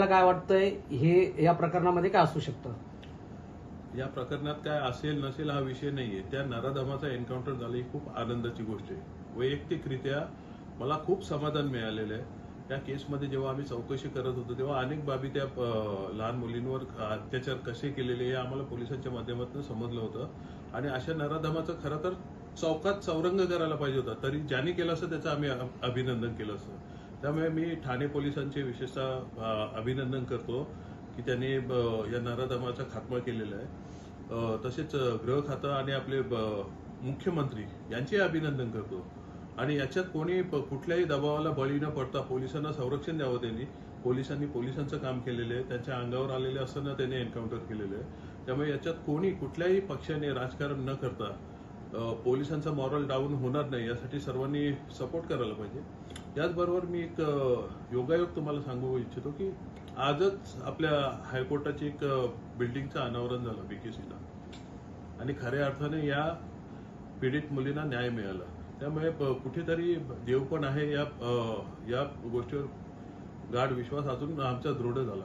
काय वाटतंय? हे या प्रकरणामध्ये काय असू शकतं? या प्रकरणात काय असेल नसेल हा विषय नाहीये. त्या नराधमाचा एन्काउंटर झाला ही खूप आनंदाची गोष्ट आहे. वैयक्तिकरित्या मला खूप समाधान मिळालेलं आहे. या केसमध्ये जेव्हा आम्ही चौकशी करत होतो तेव्हा अनेक बाबी त्या लहान मुलींवर अत्याचार कसे केलेले हे आम्हाला पोलिसांच्या माध्यमातून समजलं होतं. आणि अशा नराधमाचं खरं तर चौकात चौरंग करायला पाहिजे होता. तरी ज्याने केलं असं त्याचं आम्ही अभिनंदन केलं असतं. त्यामुळे मी ठाणे पोलिसांचे विशेषतः अभिनंदन करतो की त्यांनी या नराधमाचा खात्मा केलेला आहे. तसेच गृह खातं आणि आपले मुख्यमंत्री यांचे अभिनंदन करतो. आणि याच्यात कोणी कुठल्याही दबावाला बळी न पडता पोलिसांना संरक्षण द्यावं त्यांनी. पोलिसांनी पोलिसांचं काम केलेलं आहे. त्यांच्या अंगावर आलेले असताना त्यांनी एन्काउंटर केलेलं आहे. त्यामुळे याच्यात कोणी कुठल्याही पक्षाने राजकारण न करता पोलिसांचा मॉरल डाऊन होणार नाही यासाठी सर्वांनी सपोर्ट करायला पाहिजे. याचबरोबर मी एक योगायोग तुम्हाला सांगू इच्छितो की आजच आपल्या हायकोर्टाची एक बिल्डिंगचं अनावरण झालं बीकेसीला आणि खऱ्या अर्थाने या पीडित मुलींना न्याय मिळाला. त्यामुळे कुठेतरी देव पण आहे या या गोष्टीवर गाढ विश्वास अजून आमचा दृढ झाला.